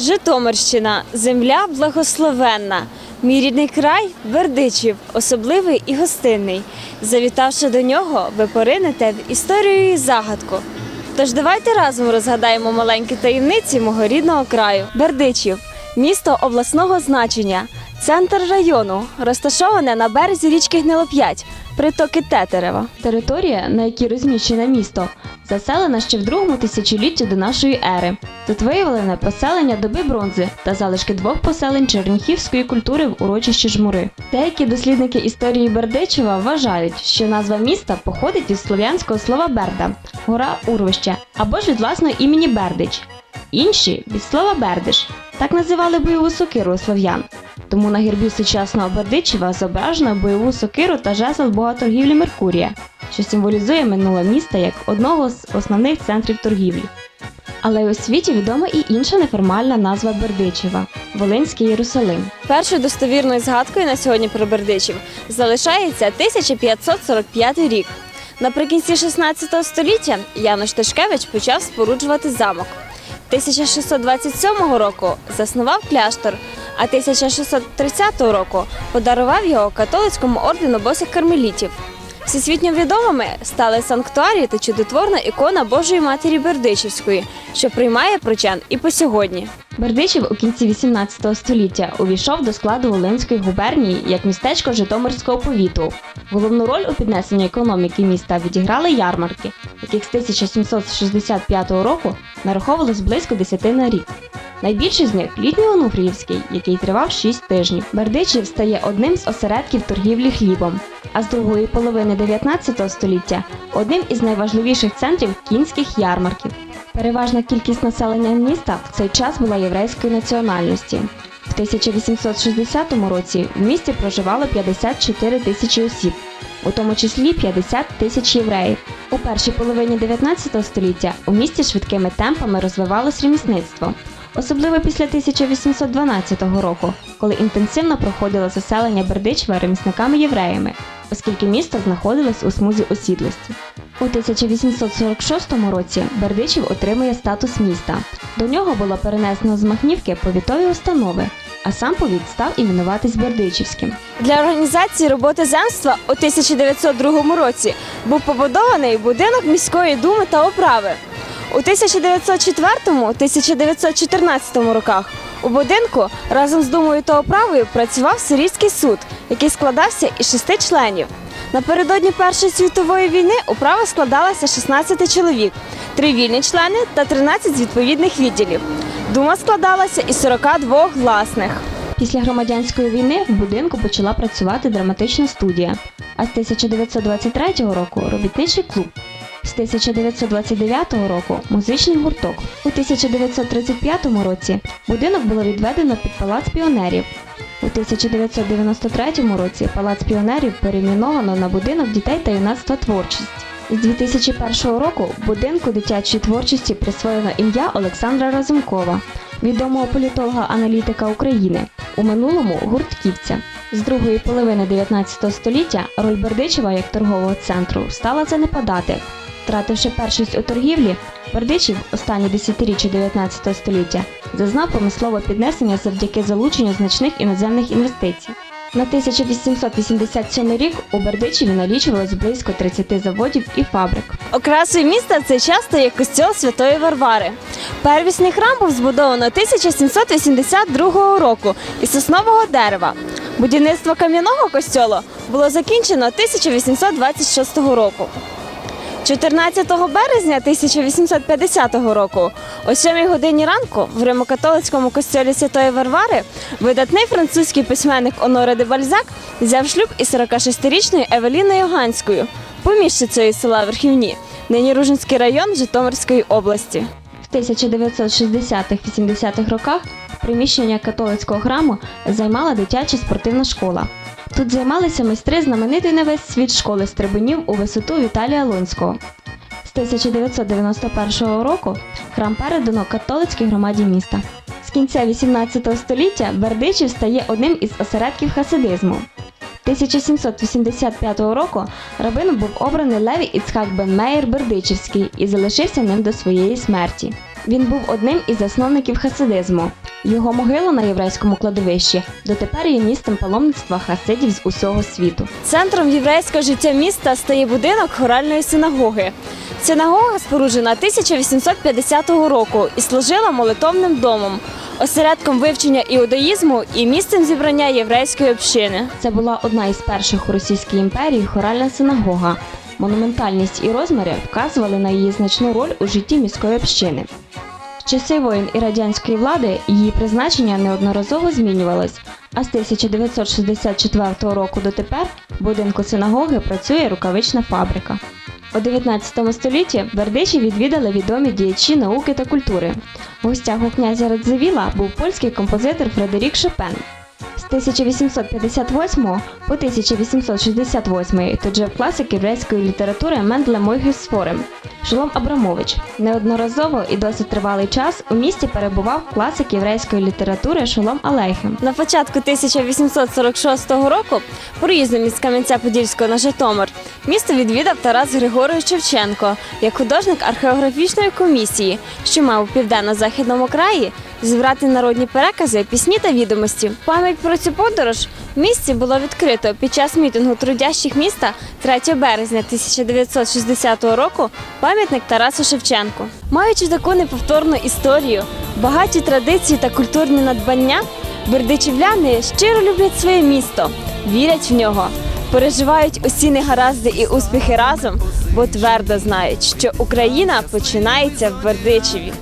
Житомирщина земля благословенна. Мій рідний край Бердичів, особливий і гостинний. Завітавши до нього, ви поринете в історію і загадку. Тож давайте разом розгадаємо маленькі таємниці мого рідного краю. Бердичів місто обласного значення, центр району, розташоване на березі річки Гнилоп'ять, притоки Тетерева. Територія, на якій розміщене місто, заселена ще в другому тисячолітті до нашої ери. Тут виявлене поселення доби бронзи та залишки двох поселень черніхівської культури в урочищі Жмури. Деякі дослідники історії Бердичева вважають, що назва міста походить від слов'янського слова берда гора урвище або ж від власного імені Бердич. Інші від слова бердиш. Так називали бойову сокиру слов'ян. Тому на гербі сучасного Бердичева зображено бойову сокиру та жезл бога торгівлі Меркурія, що символізує минуле міста як одного з основних центрів торгівлі. Але у світі відома і інша неформальна назва Бердичева Волинський Єрусалим. Першою достовірною згадкою на сьогодні про Бердичів залишається 1545 рік. Наприкінці 16 століття Януш Тишкевич почав споруджувати замок. 1627 року заснував кляштор, а 1630 року подарував його католицькому ордену босих кармелітів. Всесвітньо відомими стали санктуарії та чудотворна ікона Божої Матері Бердичівської, що приймає прочан і по сьогодні. Бердичів у кінці 18 століття увійшов до складу Волинської губернії як містечко Житомирського повіту. Головну роль у піднесенні економіки міста відіграли ярмарки, яких з 1765 року нараховувалось близько 10 на рік. Найбільший з них літній Онуфріївський, який тривав 6 тижнів. Бердичів стає одним з осередків торгівлі хлібом, а з другої половини 19 століття одним із найважливіших центрів кінських ярмарків. Переважна кількість населення міста в цей час була єврейської національності. В 1860 році в місті проживало 54 тисячі осіб, у тому числі 50 тисяч євреїв. У першій половині 19 століття у місті швидкими темпами розвивалось ремісництво, особливо після 1812 року, коли інтенсивно проходило заселення Бердичева ремісниками-євреями, оскільки місто знаходилось у смузі осідлості. У 1846 році Бердичів отримує статус міста. До нього було перенесено з Махнівки повітові установи, а сам повіт став іменуватись Бердичівським. Для організації роботи земства у 1902 році був побудований будинок міської думи та управи. У 1904-1914 роках у будинку разом з думою та управою працював сирійський суд, який складався із шести членів. Напередодні Першої світової війни управа складалася 16 чоловік, три вільні члени та 13 з відповідних відділів. Дума складалася із 42 власних. Після громадянської війни в будинку почала працювати драматична студія, а з 1923 року робітничий клуб. З 1929 року музичний гурток. У 1935 році будинок було відведено під палац піонерів. У 1993 році палац піонерів перейменовано на будинок дітей та юнацтва творчість. З 2001 року будинку дитячої творчості присвоєно ім'я Олександра Разумкова, відомого політолога-аналітика України, у минулому гуртківця. З другої половини 19 століття роль Бердичева як торгового центру стала занепадати. Втративши першість у торгівлі, Бердичів останні десятиріччя 19 століття зазнав промислове піднесення завдяки залученню значних іноземних інвестицій. На 1887 рік у Бердичеві налічувалось близько 30 заводів і фабрик. Окрасою міста в цей час стає костьол Святої Варвари. Первісний храм був збудовано 1782 року із соснового дерева. Будівництво кам'яного костьолу було закінчено 1826 року. 14 березня 1850 року о 7 годині ранку в Римокатолицькому костьолі Святої Варвари видатний французький письменник Оноре де Бальзак взяв шлюб із 46-річною Евеліною Ганською, поміщицею села Верхівні, нині Ружинський район Житомирської області. В 1960-80-х роках приміщення католицького храму займала дитяча спортивна школа. Тут займалися майстри знаменитої на весь світ школи стрибунів у висоту Віталія Лунського. З 1991 року храм передано католицькій громаді міста. З кінця 18 століття Бердичів стає одним із осередків хасидизму. 1785 року рабином був обраний Леві Іцхак бен Меєр Бердичівський і залишився ним до своєї смерті. Він був одним із засновників хасидизму. Його могила на єврейському кладовищі дотепер є місцем паломництва хасидів з усього світу. Центром єврейського життя міста стає будинок хоральної синагоги. Синагога споруджена 1850 року і служила молитовним домом, осередком вивчення іудаїзму і місцем зібрання єврейської общини. Це була одна із перших у Російській імперії хоральна синагога. Монументальність і розміри вказували на її значну роль у житті міської общини. В часи воїн і радянської влади її призначення неодноразово змінювалось, а з 1964 року дотепер в будинку синагоги працює рукавична фабрика. У 19 столітті Бердичі відвідали відомі діячі науки та культури. В гостях у князя Радзивіла був польський композитор Фредерік Шопен. З 1858 по 1868 тут жив класик єврейської літератури Мендле Мойгіс Сфорем Шолом Абрамович. Неодноразово і досить тривалий час у місті перебував класик єврейської літератури Шолом Алейхем. На початку 1846 року проїздом із Кам'янця-Подільського на Житомир місто відвідав Тарас Григорович Шевченко як художник археографічної комісії, що мав у південно-західному краї зібрати народні перекази, пісні та відомості. Пам'ять про цю подорож в місті було відкрито під час мітингу трудящих міста 3 березня 1960 року пам'ятник Тарасу Шевченку. Маючи таку неповторну історію, багаті традиції та культурні надбання, бердичівляни щиро люблять своє місто, вірять в нього. Переживають усі негаразди і успіхи разом, бо твердо знають, що Україна починається в Бердичеві.